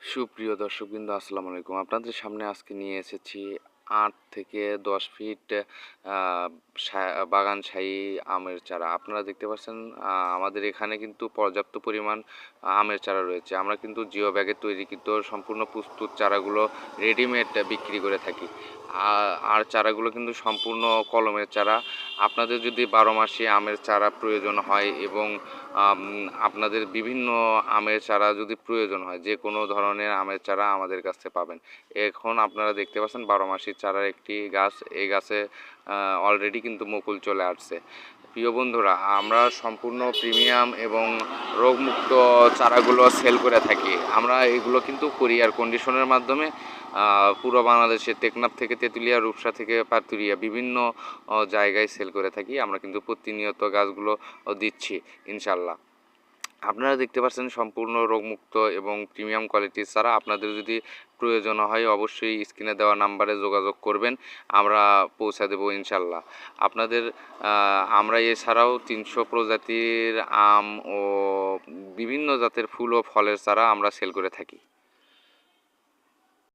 সুপ্রিয় দর্শকবৃন্দ, আসসালামু আলাইকুম। আপনাদের সামনে আজকে নিয়ে এসেছি আট থেকে দশ ফিট বাগান শাহী আমের চারা। আপনারা দেখতে পাচ্ছেন আমাদের এখানে কিন্তু পর্যাপ্ত পরিমাণ আমের চারা রয়েছে। আমরা কিন্তু জিও ব্যাগের কিন্তু সম্পূর্ণ প্রস্তুত চারাগুলো রেডিমেড বিক্রি করে থাকি। আর চারাগুলো কিন্তু সম্পূর্ণ কলমের চারা। আপনাদের যদি বারো মাসে আমের চারা প্রয়োজন হয় এবং আপনাদের বিভিন্ন আমের চারা যদি প্রয়োজন হয়, যে কোনো ধরনের আমের চারা আমাদের কাছে পাবেন। এখন আপনারা দেখতে পাচ্ছেন বারো মাসের চারার একটি গাছ, এই গাছে অলরেডি কিন্তু মুকুল চলে আসছে। প্রিয় বন্ধুরা, আমরা সম্পূর্ণ প্রিমিয়াম এবং রোগমুক্ত চারাগুলো সেল করে থাকি। আমরা এগুলো কিন্তু কুরিয়ার কন্ডিশনের মাধ্যমে পুরো বাংলাদেশে টেকনাফ থেকে তেঁতুলিয়া, রূপসা থেকে পাতুরিয়া বিভিন্ন জায়গায় সেল করে থাকি। আমরা কিন্তু প্রতিনিয়ত গাছগুলো দিচ্ছি, ইনশাল্লাহ। আপনারা দেখতে পাচ্ছেন সম্পূর্ণ রোগমুক্ত এবং প্রিমিয়াম কোয়ালিটির ছাড়া আপনাদের যদি প্রয়োজন হয় অবশ্যই স্ক্রিনে দেওয়া নাম্বারে যোগাযোগ করবেন, আমরা পৌঁছে দেবো ইনশাল্লাহ। আপনাদের আমরা এছাড়াও তিনশো প্রজাতির আম ও বিভিন্ন জাতের ফুল ও ফলের চারা আমরা সেল করে থাকি।